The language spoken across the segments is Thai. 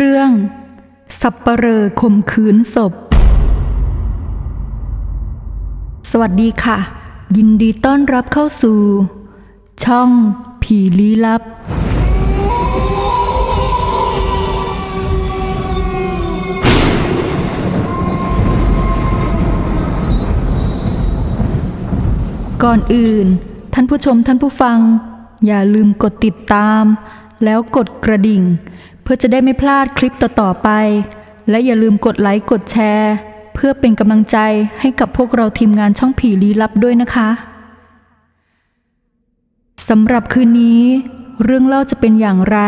เรื่อง สับปเหร่อข่มขืนศพ สวัสดีค่ะ ยินดีต้อนรับเข้าสู่ ช่องผีลี้ลับ ก่อนอื่น ท่านผู้ชมท่านผู้ฟัง อย่าลืมกดติดตาม แล้วกดกระดิ่ง เพื่อจะได้ไม่พลาดคลิปต่อๆไป และอย่าลืมกดไลค์กดแชร์ เพื่อเป็นกำลังใจให้กับพวกเราทีมงานช่องผีลี้ลับด้วยนะคะสำหรับคืนนี้ เรื่องเล่าจะเป็นอย่างไร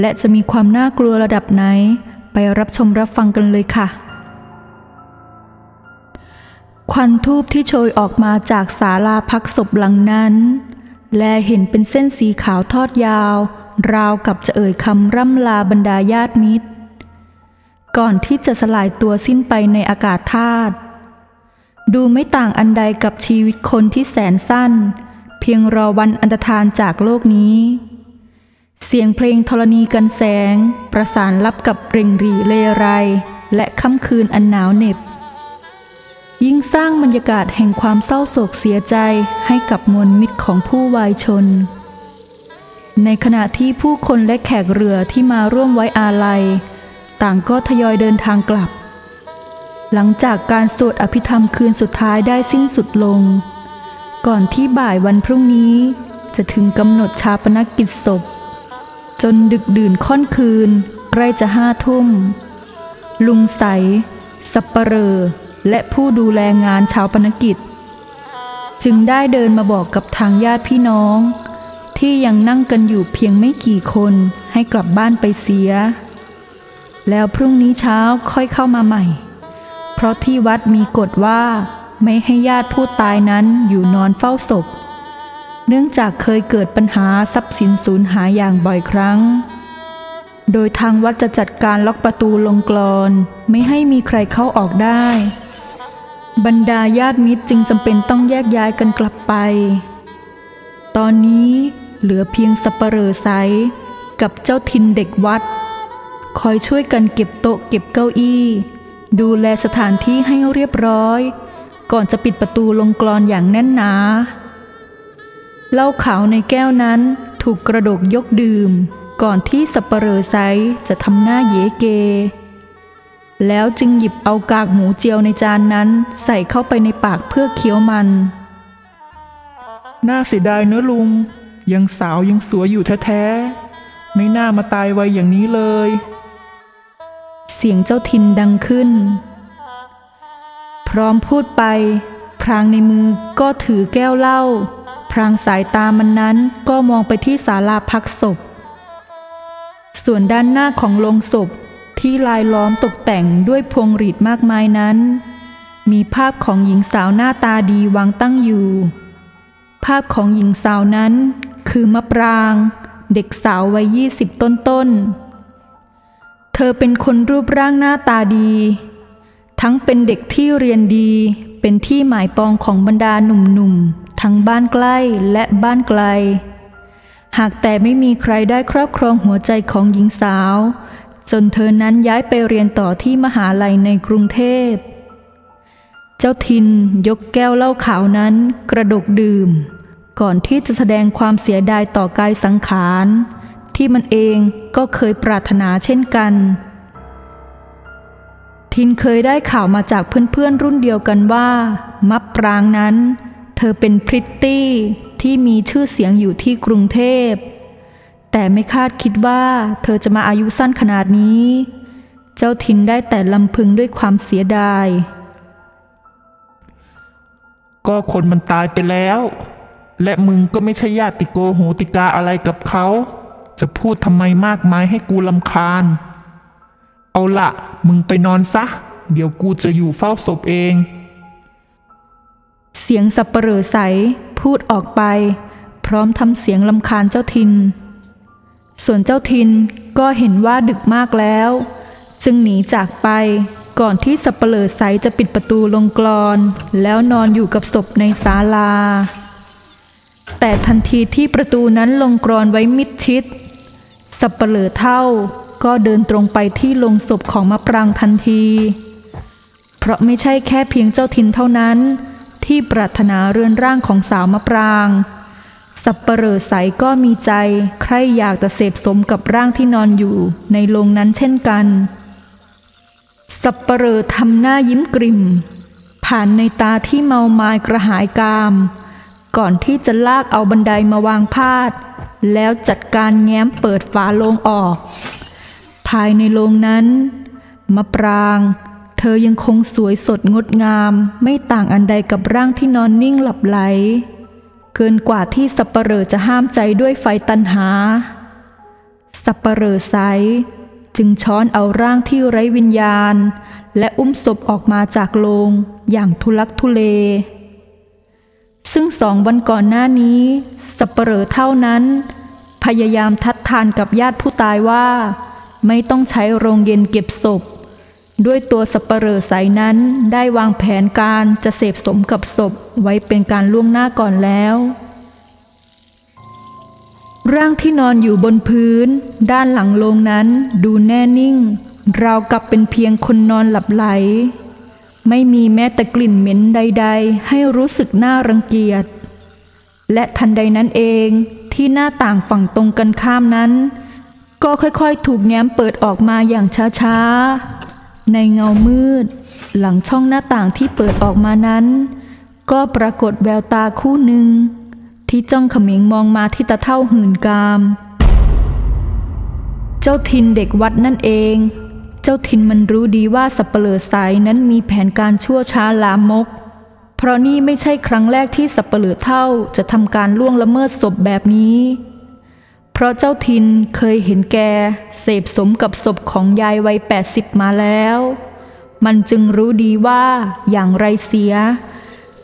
และจะมีความน่ากลัวระดับไหน ไปรับชมรับฟังกันเลยค่ะ ควันทูบที่โชยออกมาจากศาลาพักศพหลังนั้น และเห็นเป็นเส้นสีขาวทอดยาว ราวกับจะเอ่ยคำร่ำลาบรรดาญาติมิตร ก่อนที่จะสลายตัวสิ้นไปในอากาศธาตุดูไม่ต่างอันใดกับชีวิตคนที่แสนสั้น เพียงรอวันอันตรธานจากโลกนี้ เสียงเพลงธรณีกันแสง ประสานรับกับเร่งรีเลไร และค่ำคืนอันหนาวเหน็บ ยิ่งสร้างบรรยากาศแห่งความเศร้าโศกเสียใจให้กับมวลมิตรของผู้วายชน ในขณะที่ผู้คนและแขกเรือที่มาร่วมไว้อาลัย ต่างก็ทยอยเดินทางกลับ หลังจากการสวดอภิธรรมคืนสุดท้ายได้สิ้นสุดลง ก่อนที่บ่ายวันพรุ่งนี้จะถึงกำหนดชาปนกิจศพ จนดึกดื่นค่อนคืนใกล้จะห้าทุ่ม ลุงใส สับปเรอและผู้ดูแลงานชาวปนกิจ จึงได้เดินมาบอกกับทางญาติพี่น้อง ที่ยังนั่งกันอยู่เพียงไม่กี่คนให้กลับบ้านไปเสีย แล้วพรุ่งนี้เช้าค่อยเข้ามาใหม่ เพราะที่วัดมีกฎว่าไม่ให้ญาติผู้ตายนั้นอยู่นอนเฝ้าศพ เนื่องจากเคยเกิดปัญหาทรัพย์สินสูญหายอย่างบ่อยครั้ง โดยทางวัดจะจัดการล็อกประตูลงกรอนไม่ให้มีใครเข้าออกได้ บรรดาญาติมิตรจึงจำเป็นต้องแยกย้ายกันกลับไป ตอนนี้ เหลือเพียงสัปเหร่อใสกับเจ้าทินเด็กวัด คอยช่วยกันเก็บโต๊ะเก็บเก้าอี้ ดูแลสถานที่ให้เรียบร้อย ก่อนจะปิดประตูลงกรอนอย่างแน่นหนาเหล้าขาวในแก้วนั้นถูกกระดกยกดื่ม ก่อนที่สัปเหร่อไซจะทำหน้าเยเก แล้วจึงหยิบเอากากหมูเจียวในจานนั้นใส่เข้าไปในปากเพื่อเคี้ยวมัน น่าเสียดายเนอะลุง ยังสาวยังสวยอยู่แท้ๆ ไม่น่ามาตายไวอย่างนี้เลย เสียงเจ้าทินดังขึ้น พร้อมพูดไป พรางในมือก็ถือแก้วเหล้าพรางสายตามันนั้นก็มองไปที่ศาลาพักศพ ส่วนด้านหน้าของโลงศพที่ลายล้อมตกแต่งด้วยพวงหรีดมากมายนั้น มีภาพของหญิงสาวหน้าตาดีวางตั้งอยู่ ภาพของหญิงสาวนั้น คือมะปราง เด็กสาววัยยี่สิบต้นๆ เธอเป็นคนรูปร่างหน้าตาดี ทั้งเป็นเด็กที่เรียนดี เป็นที่หมายปองของบรรดาหนุ่มๆ ทั้งบ้านใกล้และบ้านไกล หากแต่ไม่มีใครได้ครอบครองหัวใจของหญิงสาว จนเธอนั้นย้ายไปเรียนต่อที่มหาลัยในกรุงเทพ เจ้าทินยกแก้วเหล้าขาวนั้นกระดกดื่ม ก่อนที่จะแสดงความเสียดายต่อกายสังขาร ที่มันเองก็เคยปรารถนาเช่นกัน ทินเคยได้ข่าวมาจากเพื่อนๆรุ่นเดียวกันว่า มับปรางนั้น เธอเป็นพริตตี้ที่มีชื่อเสียงอยู่ที่กรุงเทพ แต่ไม่คาดคิดว่าเธอจะมาอายุสั้นขนาดนี้ เจ้าทินได้แต่ลำพึงด้วยความเสียดาย ก็คนมันตายไปแล้ว และมึงก็ไม่ใช่ญาติโกโหติกาอะไรกับเขา จะพูดทำไมมากมายให้กูลำคาญ เอาละมึงไปนอนซะ เดี๋ยวกูจะอยู่เฝ้าศพเอง เสียงสับปเหร่อใสพูดออกไป พร้อมทำเสียงลำคาญเจ้าทิน ส่วนเจ้าทินก็เห็นว่าดึกมากแล้ว จึงหนีจากไปก่อนที่สับปเหร่อใสจะปิดประตูลงกรอน แล้วนอนอยู่กับศพในศาลา แต่ทันทีที่ประตูนั้นลงกรอนไว้มิดชิด สับปเหร่อเท่าก็เดินตรงไปที่โลงศพของมะปรางทันที เพราะไม่ใช่แค่เพียงเจ้าทินเท่านั้น ที่ปรารถนาเรือนร่างของสาวมะปราง สับปเหร่อใสก็มีใจ ใครอยากจะเสพสมกับร่างที่นอนอยู่ในโรงนั้นเช่นกัน สับปเหร่อทำหน้ายิ้มกริมผ่านในตาที่เมามายกระหายกาม ก่อนที่จะลากเอาบันไดมาวางพาด แล้วจัดการแง้มเปิดฝาโลงออก ภายในโรงนั้น มะปราง เธอยังคงสวยสดงดงาม ไม่ต่างอันใดกับร่างที่นอนนิ่งหลับไหล เกินกว่าที่สัปเหร่อจะห้ามใจด้วยไฟตันหา สัปเหร่อใสจึงช้อนเอาร่างที่ไร้วิญญาณ และอุ้มศพออกมาจากโลงอย่างทุลักทุเล ซึ่งสองวันก่อนหน้านี้สับปเหร่อเท่านั้น พยายามทัดทานกับญาติผู้ตายว่า ไม่ต้องใช้โรงเย็นเก็บศพ ด้วยตัวสับปเหร่อใสนั้นได้วางแผนการจะเสพสมกับศพไว้เป็นการล่วงหน้าก่อนแล้ว ร่างที่นอนอยู่บนพื้น ด้านหลังโลงนั้นดูแน่นิ่ง ราวกับเป็นเพียงคนนอนหลับไหล ไม่มีแม้แต่กลิ่นเหม็นใด ๆ ให้รู้สึกน่ารังเกียจ และทันใดนั้นเองที่หน้าต่างฝั่งตรงกันข้ามนั้น ก็ค่อยๆ ถูกแง้มเปิดออกมาอย่างช้าๆ ในเงามืด หลังช่องหน้าต่างที่เปิดออกมานั้น ก็ปรากฏแววตาคู่หนึ่ง ที่จ้องเขม็งมองมาที่ตาเท่าหื่นกาม เจ้าทินเด็กวัดนั่นเอง เจ้าทินมันรู้ดีว่าสับเปลือสายนั้นมีแผนการชั่วช้าลามก เพราะนี่ไม่ใช่ครั้งแรกที่สับเปลือเท่าจะทำการล่วงละเมิดศพแบบนี้ เพราะเจ้าทินเคยเห็นแกเสพสมกับศพของยายวัยแปดสิบมาแล้ว มันจึงรู้ดีว่าอย่างไรเสีย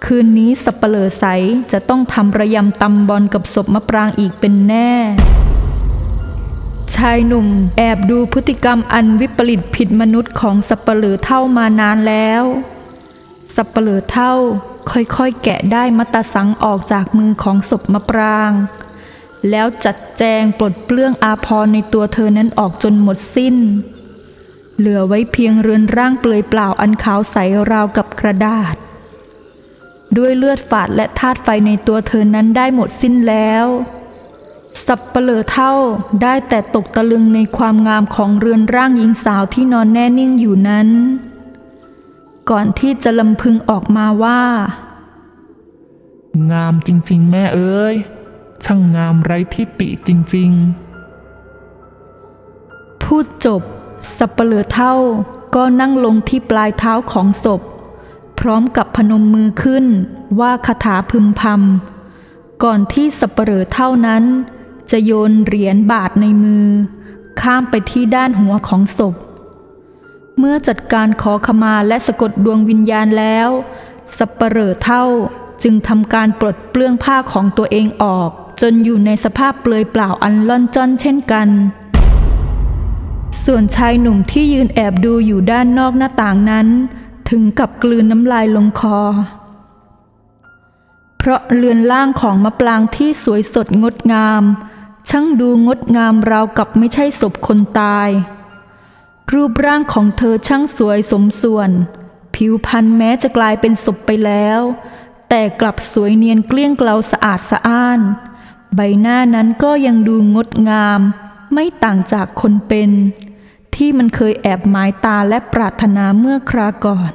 คืนนี้สับเปลือใสจะต้องทำระยำตำบอลกับศพมะปรางอีกเป็นแน่ ชายหนุ่ม แอบดูพฤติกรรมอันวิปริตผิดมนุษย์ของสับเปลือเท่ามานานแล้ว สับเปลือเท่าค่อยๆแกะได้มัตตสังออกจากมือของศพมะปราง แล้วจัดแจงปลดเปลื้องอาพรในตัวเธอนั้นออกจนหมดสิ้น เหลือไว้เพียงเรือนร่างเปลือยเปล่าอันขาวใสราวกับกระดาษ ด้วยเลือดฝาดและธาตุไฟในตัวเธอนั้นได้หมดสิ้นแล้ว สับเปลือเท่าได้แต่ตกตะลึงในความงามของเรือนร่างหญิงสาวที่นอนแน่นิ่งอยู่นั้น ก่อนที่จะลำพึงออกมาว่า งามจริง ๆ แม่เอ้ย ช่างงามไร้ที่ติจริง ๆ พูดจบ สับเปลือเท่าก็นั่งลงที่ปลายเท้าของศพ พร้อมกับพนมมือขึ้นว่าคาถาพึมพำก่อนที่สับเปลือเท่านั้น จะโยนเหรียญบาทในมือ ข้ามไปที่ด้านหัวของศพ เมื่อจัดการขอขมาและสะกดดวงวิญญาณแล้ว สับเปลือเท่าจึงทำการปลดเปลื้องผ้าของตัวเองออก จนอยู่ในสภาพเปลือยเปล่าอันล่อนจ้อนเช่นกัน ส่วนชายหนุ่มที่ยืนแอบดูอยู่ด้านนอกหน้าต่างนั้น ถึงกับกลืนน้ำลายลงคอ เพราะเรือนร่างของมะปรางที่สวยสดงดงาม ช่างดูงดงามราวกับไม่ใช่ศพคนตาย รูปร่างของเธอช่างสวยสมส่วน ผิวพรรณแม้จะกลายเป็นศพไปแล้ว แต่กลับสวยเนียนเกลี้ยงเกลาสะอาดสะอ้าน ใบหน้านั้นก็ยังดูงดงาม ไม่ต่างจากคนเป็น ที่มันเคยแอบหมายตาและปรารถนาเมื่อคราก่อน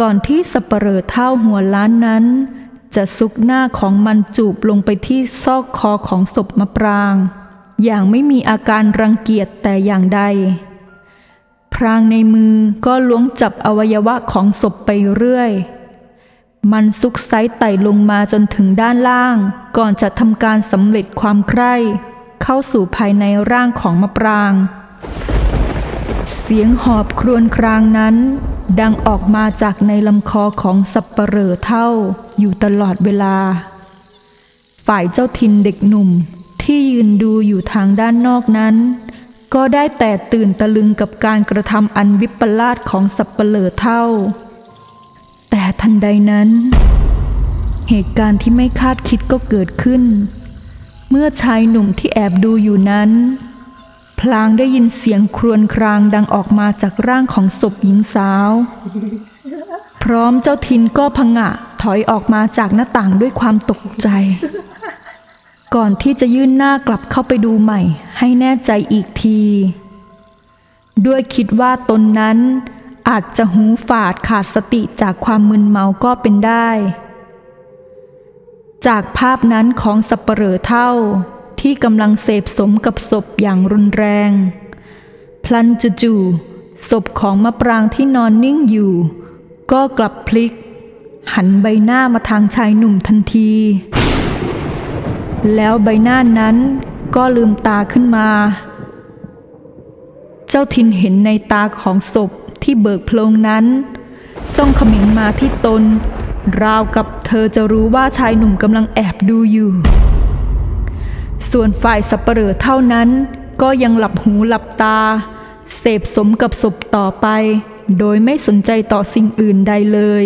ก่อนที่สับเปลอเท่าหัวล้านนั้น จะซุกหน้าของมันจูบลงไปที่ซอกคอของศพมะปราง อย่างไม่มีอาการรังเกียจแต่อย่างใด พรางในมือก็ล้วงจับอวัยวะของศพไปเรื่อย มันซุกไซไต่ลงมาจนถึงด้านล่าง ก่อนจะทำการสำเร็จความใคร่ เข้าสู่ภายในร่างของมะปราง เสียงหอบครวญครางนั้น ดังออกมาจากในลำคอของสับปเหร่อเท่าอยู่ตลอดเวลา ฝ่ายเจ้าทินเด็กหนุ่มที่ยืนดูอยู่ทางด้านนอกนั้น ก็ได้แต่ตื่นตะลึงกับการกระทำอันวิปลาสของสับปเหร่อเท่า แต่ทันใดนั้น เหตุการณ์ที่ไม่คาดคิดก็เกิดขึ้น เมื่อชายหนุ่มที่แอบดูอยู่นั้น พลางได้ยินเสียงครวญครางดังออกมาจากร่างของศพหญิงสาว พร้อมเจ้าทินก็พงะถอยออกมาจากหน้าต่างด้วยความตกใจ ก่อนที่จะยื่นหน้ากลับเข้าไปดูใหม่ ให้แน่ใจอีกที ด้วยคิดว่าตนนั้น อาจจะหูฝาดขาดสติจากความมึนเมาก็เป็นได้ จากภาพนั้นของสับเปลอเท่า ที่กำลังเสพสมกับศพอย่างรุนแรง พลันจู่ๆศพของมะปรางที่นอนนิ่งอยู่ ก็กลับพลิก หันใบหน้ามาทางชายหนุ่มทันที แล้วใบหน้านั้นก็ลืมตาขึ้นมา เจ้าทินเห็นในตาของศพที่เบิกโพลงนั้น จ้องเขม็งมาที่ตน ราวกับเธอจะรู้ว่าชายหนุ่มกำลังแอบดูอยู่ ส่วนฝ่ายสับเปลอเท่านั้น ก็ยังหลับหูหลับตา เสพสมกับศพต่อไป โดยไม่สนใจต่อสิ่งอื่นใดเลย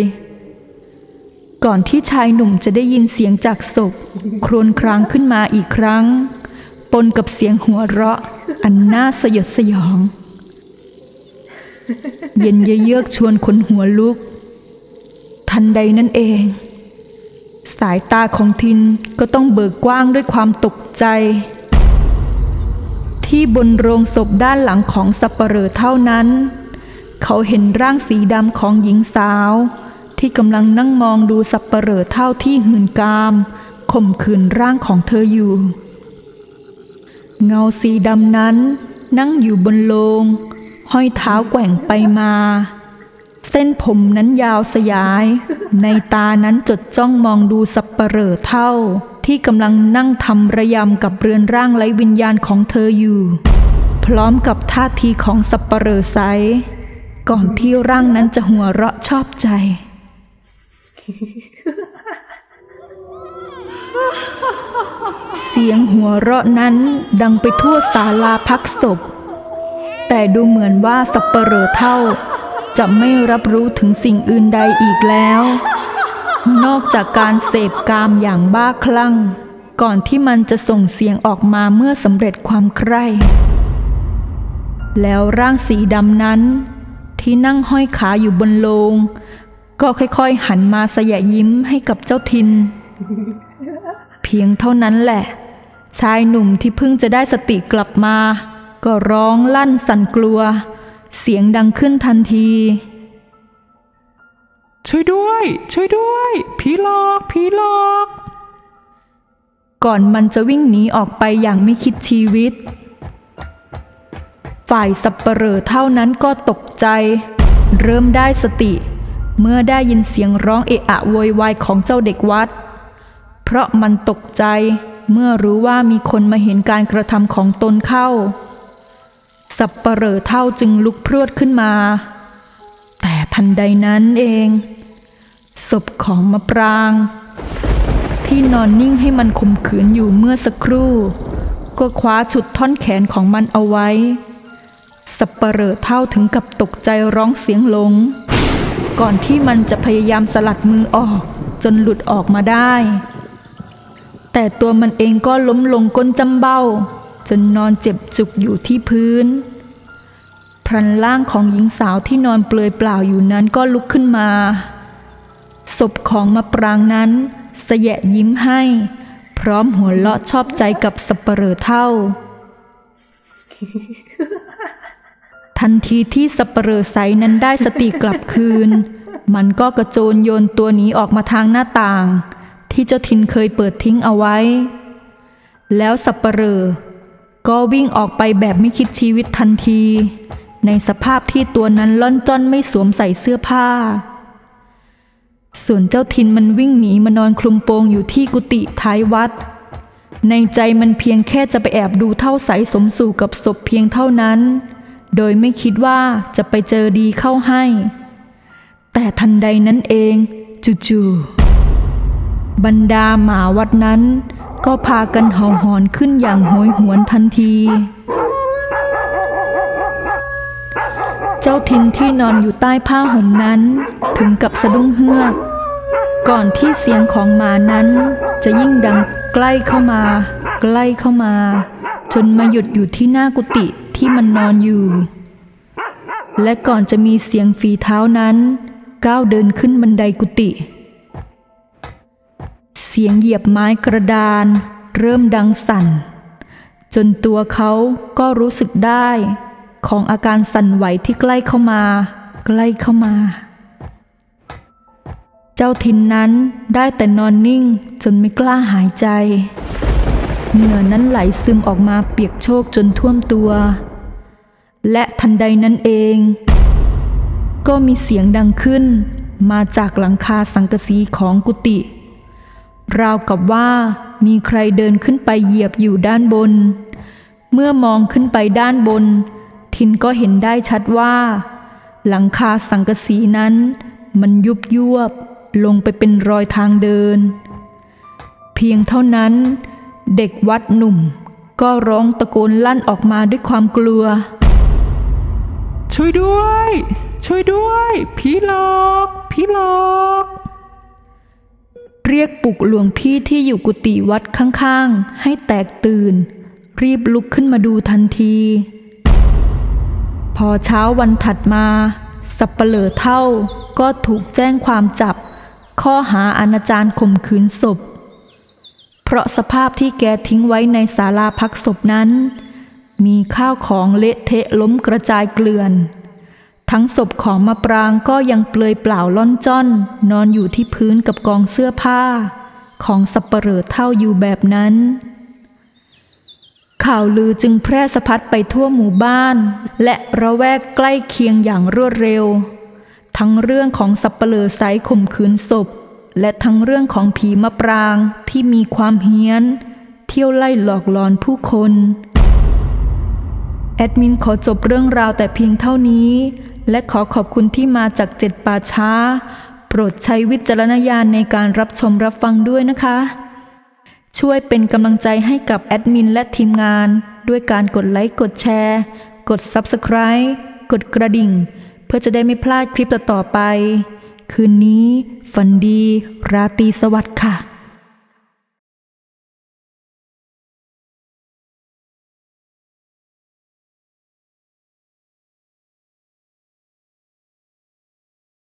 ก่อนที่ชายหนุ่มจะได้ยินเสียงจากศพครวญครางขึ้นมาอีกครั้ง ปนกับเสียงหัวเราะ อันน่าสยดสยอง เย็นเยือกชวนขนหัวลุก ทันใดนั่นเอง สายตาของทินก็ต้องเบิกกว้างด้วยความตกใจ ที่บนโรงศพด้านหลังของสับปเหร่อเท่านั้น เขาเห็นร่างสีดำของหญิงสาว ที่กำลังนั่งมองดูสับปเหร่อเท่าที่หืนกามข่มขืนร่างของเธออยู่ เงาสีดำนั้นนั่งอยู่บนโลง ห้อยเท้าแกว่งไปมา เส้นผมนั้นยาวสยาย ในตานั้นจดจ้องมองดูสับปเหร่อเท่า ที่กำลังนั่งทำระยำกับเรือนร่างไร้วิญญาณของเธออยู่ พร้อมกับท่าทีของสับปเหร่อใสก่อนที่ร่างนั้นจะหัวเราะชอบใจ เสียงหัวเราะนั้นดังไปทั่วศาลาพักศพ แต่ดูเหมือนว่าสับเปลอเท่า จะไม่รับรู้ถึงสิ่งอื่นใดอีกแล้ว นอกจากการเสพกามอย่างบ้าคลั่ง ก่อนที่มันจะส่งเสียงออกมาเมื่อสำเร็จความใคร่ แล้วร่างสีดำนั้น ที่นั่งห้อยขาอยู่บนโลง ก็ค่อยๆหันมาสยะยิ้มให้กับเจ้าทิน เพียงเท่านั้นแหละ ชายหนุ่มที่เพิ่งจะได้สติกลับมา ก็ร้องลั่นสั่นกลัว เสียงดังขึ้นทันที ช่วยด้วย ช่วยด้วย ผีหลอก ผีหลอก ก่อนมันจะวิ่งหนีออกไปอย่างไม่คิดชีวิต ฝ่ายสับเปลอเท่านั้นก็ตกใจ เริ่มได้สติ เมื่อได้ยินเสียงร้องเอะอะโวยวายของเจ้าเด็กวัด เพราะมันตกใจเมื่อรู้ว่ามีคนมาเห็นการกระทำของตนเข้า สับเปลอเท่าจึงลุกพรวดขึ้นมา แต่ทันใดนั้นเอง ศพของมะปราง ที่นอนนิ่งให้มันข่มขืนอยู่เมื่อสักครู่ ก็คว้าฉุดท่อนแขนของมันเอาไว้ สับเปลอเท่าถึงกับตกใจร้องเสียงหลง ก่อนที่มันจะพยายามสลัดมือออกจนหลุดออกมาได้ แต่ตัวมันเองก็ล้มลงก้นจำเบ้า จนนอนเจ็บจุกอยู่ที่พื้น พรันร่างของหญิงสาวที่นอนเปลือยเปล่าอยู่นั้นก็ลุกขึ้นมา ศพของมะปรางนั้นเสยะยิ้มให้ พร้อมหัวเราะชอบใจกับสับเปลอเท่า ทันทีที่สับเปลอไซนั้นได้สติกลับคืน มันก็กระโจนโยนตัวหนีออกมาทางหน้าต่าง ที่เจ้าทินเคยเปิดทิ้งเอาไว้ แล้วสับเปลอ ก็วิ่งออกไปแบบไม่คิดชีวิตทันที ในสภาพที่ตัวนั้นล่อนจ้อนไม่สวมใส่เสื้อผ้า ส่วนเจ้าทินมันวิ่งหนีมานอนคลุมโปงอยู่ที่กุฏิท้ายวัด ในใจมันเพียงแค่จะไปแอบดูเท่าใสสมสู่กับศพเพียงเท่านั้น โดยไม่คิดว่าจะไปเจอดีเข้าให้ แต่ทันใดนั้นเองจู่ๆบรรดาหมาวัดนั้น ก็พากันเห่าหอนขึ้นอย่างโหยหวนทันที เจ้าทินที่นอนอยู่ใต้ผ้าห่มนั้น ถึงกับสะดุ้งเฮือก ก่อนที่เสียงของหมานั้น จะยิ่งดังใกล้เข้ามา ใกล้เข้ามา จนมาหยุดอยู่ที่หน้ากุฏิที่มันนอนอยู่ และก่อนจะมีเสียงฝีเท้านั้น ก้าวเดินขึ้นบันไดกุฏิ เสียงเหยียบไม้กระดาน เริ่มดังสั่น จนตัวเขาก็รู้สึกได้ ของอาการสั่นไหวที่ใกล้เข้ามา ใกล้เข้ามา เจ้าทินนั้นได้แต่นอนนิ่งจนไม่กล้าหายใจ เหงื่อนั้นไหลซึมออกมาเปียกโชกจนท่วมตัว และทันใดนั้นเอง ก็มีเสียงดังขึ้นมาจากหลังคาสังกะสีของกุฏิ ราวกับว่ามีใครเดินขึ้นไปเหยียบอยู่ด้านบน เมื่อมองขึ้นไปด้านบน ทินก็เห็นได้ชัดว่า หลังคาสังกะสีนั้น มันยุบยวบลงไปเป็นรอยทางเดิน เพียงเท่านั้น เด็กวัดหนุ่ม ก็ร้องตะโกนลั่นออกมาด้วยความกลัว ช่วยด้วย ช่วยด้วย ผีหลอก ผีหลอก เรียกปลุกหลวงพี่ที่อยู่กุฏิวัดข้างๆ ให้แตกตื่น รีบลุกขึ้นมาดูทันที พอเช้าวันถัดมา สับเปลอเท่าก็ถูกแจ้งความจับ ข้อหาอนาจารข่มขืนศพ เพราะสภาพที่แกทิ้งไว้ในศาลาพักศพนั้น มีข้าวของเละเทะล้มกระจายเกลื่อน ทั้งศพของมะปรางก็ยังเปลือยเปล่าล่อนจ้อน นอนอยู่ที่พื้นกับกองเสื้อผ้า ของสับเปลอเท่าอยู่แบบนั้น ข่าวลือจึงแพร่สะพัดไปทั่วหมู่บ้าน และระแวกใกล้เคียงอย่างรวดเร็ว ทั้งเรื่องของสับเปลอไซข่มขืนศพ และทั้งเรื่องของผีมะปรางที่มีความเฮี้ยน เที่ยวไล่หลอกหลอนผู้คน แอดมินขอจบเรื่องราวแต่เพียงเท่านี้ และขอขอบคุณที่มาจากเจ็ดป่าช้า โปรดใช้วิจารณญาณในการรับชมรับฟังด้วยนะคะ ช่วยเป็นกำลังใจให้กับแอดมินและทีมงาน ด้วยการกดไลค์กดแชร์ กด Subscribe กดกระดิ่ง เพื่อจะได้ไม่พลาดคลิปต่อๆไป คืนนี้ฝันดี ราตรีสวัสดิ์ค่ะ